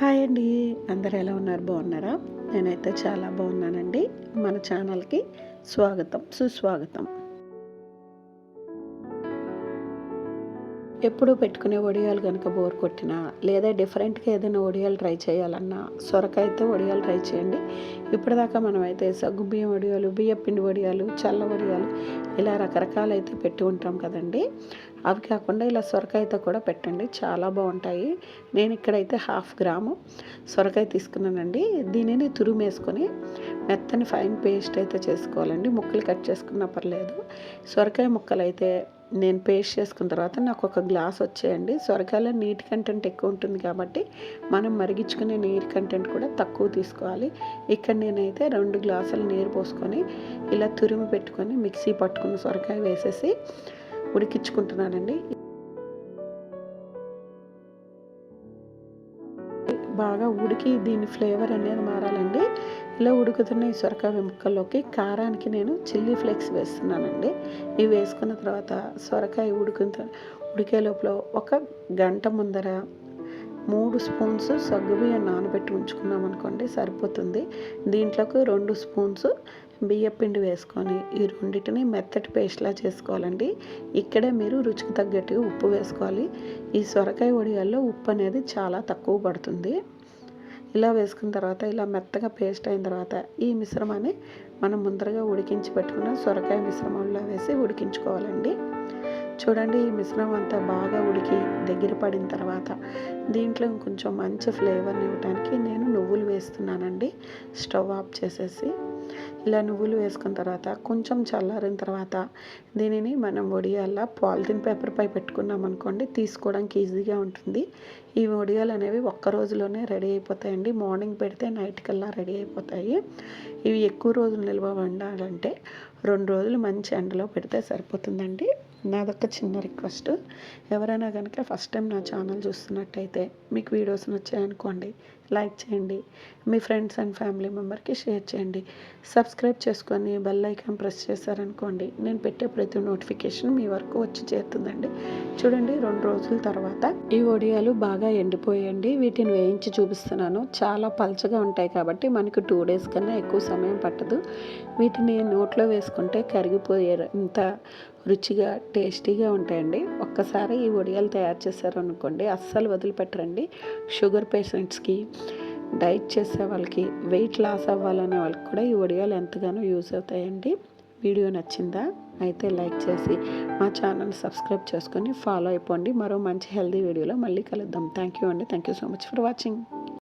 Hi అండి. అందరు ఎలా ఉన్నారు? బాగున్నారా? నేనైతే చాలా బాగున్నానండి. మన ఛానల్కి స్వాగతం సుస్వాగతం. ఎప్పుడూ పెట్టుకునే వడియాలు కనుక బోర్ కొట్టినా లేదా డిఫరెంట్గా ఏదైనా వడియాలు ట్రై చేయాలన్నా సొరకాయతో వడియాలు ట్రై చేయండి. ఇప్పటిదాకా మనమైతే సగ్గు బియ్యం వడియాలు బియ్యం పిండి వడియాలు చల్ల వడియాలు ఇలా రకరకాలు అయితే పెట్టి ఉంటాం కదండి. అవి కాకుండా ఇలా సొరకాయతో కూడా పెట్టండి. చాలా బాగుంటాయి. నేను ఇక్కడైతే హాఫ్ గ్రాము సొరకాయ తీసుకున్నానండి. దీనిని తురుమేసుకొని మెత్తని ఫైన్ పేస్ట్ అయితే చేసుకోవాలండి. ముక్కలు కట్ చేసుకున్న పర్లేదు. సొరకాయ ముక్కలు అయితే నేను పేస్ట్ చేసుకున్న తర్వాత నాకు ఒక గ్లాస్ వచ్చేయండి. సొరకాయలో నీటి కంటెంట్ ఎక్కువ ఉంటుంది కాబట్టి మనం మరిగించుకునే నీరు కంటెంట్ కూడా తక్కువ తీసుకోవాలి. ఇక్కడ నేనైతే రెండు గ్లాసులు నీరు పోసుకొని ఇలా తురిమి పెట్టుకొని మిక్సీ పట్టుకున్న సొరకాయ వేసేసి ఉడికించుకుంటున్నానండి. బాగా ఉడికి దీని ఫ్లేవర్ అనేది మారాలండి. ఇలా ఉడుకుతున్న ఈ సొరకాయ ముక్కల్లోకి కారానికి నేను చిల్లీ ఫ్లేక్స్ వేస్తున్నానండి. ఇవి వేసుకున్న తర్వాత సొరకాయ ఉడికిన ఉడికే లోపల ఒక గంట ముందర మూడు స్పూన్స్ సగ్గుబియ్యం నానబెట్టి ఉంచుకున్నాం అనుకోండి సరిపోతుంది. దీంట్లోకి రెండు స్పూన్స్ బియ్యపిండి వేసుకొని ఈ రెండింటిని మెత్తటి పేస్ట్లా చేసుకోవాలండి. ఇక్కడే మీరు రుచికి తగ్గట్టుగా ఉప్పు వేసుకోవాలి. ఈ సొరకాయ వడియాల్లో ఉప్పు అనేది చాలా తక్కువ పడుతుంది. ఇలా వేసుకున్న తర్వాత ఇలా మెత్తగా పేస్ట్ అయిన తర్వాత ఈ మిశ్రమాన్ని మనం ముందరగా ఉడికించి పెట్టుకున్న సొరకాయ మిశ్రమంలో వేసి ఉడికించుకోవాలండి. చూడండి ఈ మిశ్రమం అంతా బాగా ఉడికి దగ్గర పడిన తర్వాత దీంట్లో కొంచెం మంచి ఫ్లేవర్ని ఇవ్వడానికి నేను నువ్వులు వేస్తున్నానండి. స్టవ్ ఆఫ్ చేసేసి ఇలా నువ్వులు వేసుకున్న తర్వాత కొంచెం చల్లారిన తర్వాత దీనిని మనం వడియాల పాలిథిన్ పేపర్ పై పెట్టుకున్నాం అనుకోండి తీసుకోవడానికి ఈజీగా ఉంటుంది. ఈ వడియాలు అనేవి ఒక్క రోజులోనే రెడీ అయిపోతాయండి. మార్నింగ్ పెడితే నైట్ కల్లా రెడీ అయిపోతాయి. ఇవి ఎక్కువ రోజులు నిల్వ ఉండాలంటే రెండు రోజులు మంచి ఎండలో పెడితే సరిపోతుందండి. నాదొక చిన్న రిక్వెస్ట్. ఎవరైనా కనుక ఫస్ట్ టైం నా ఛానల్ చూస్తున్నట్టయితే మీకు వీడియోస్ నచ్చాయనుకోండి లైక్ చేయండి. మీ ఫ్రెండ్స్ అండ్ ఫ్యామిలీ మెంబర్కి షేర్ చేయండి. సబ్స్క్రైబ్ చేసుకొని బెల్ ఐకాన్ ప్రెస్ చేశారనుకోండి నేను పెట్టే ప్రతి నోటిఫికేషన్ మీ వరకు వచ్చి చేరుతుందండి. చూడండి రెండు రోజుల తర్వాత ఈ ఒడియాలు బాగా ఎండిపోయండి. వీటిని వేయించి చూపిస్తున్నాను. చాలా పల్చగా ఉంటాయి కాబట్టి మనకు టూ డేస్ కన్నా ఎక్కువ సమయం పట్టదు. వీటిని నోట్లో వేసుకుంటే కరిగిపోయే ఇంత రుచిగా టేస్టీగా ఉంటాయండి. ఒక్కసారి ఈ వడియాలు తయారు చేశారనుకోండి అస్సలు వదిలిపెట్టరండి. షుగర్ పేషెంట్స్కి డైట్ చేసే వాళ్ళకి వెయిట్ లాస్ అవ్వాలనే వాళ్ళకి కూడా ఈ వడియాలు ఎంతగానో యూస్ అవుతాయండి. వీడియో నచ్చిందా? అయితే లైక్ చేసి మా ఛానల్ సబ్స్క్రైబ్ చేసుకొని ఫాలో అయిపోండి. మరో మంచి హెల్దీ వీడియోలో మళ్ళీ కలుద్దాం. థ్యాంక్ యూ అండి. Thank you so much for watching.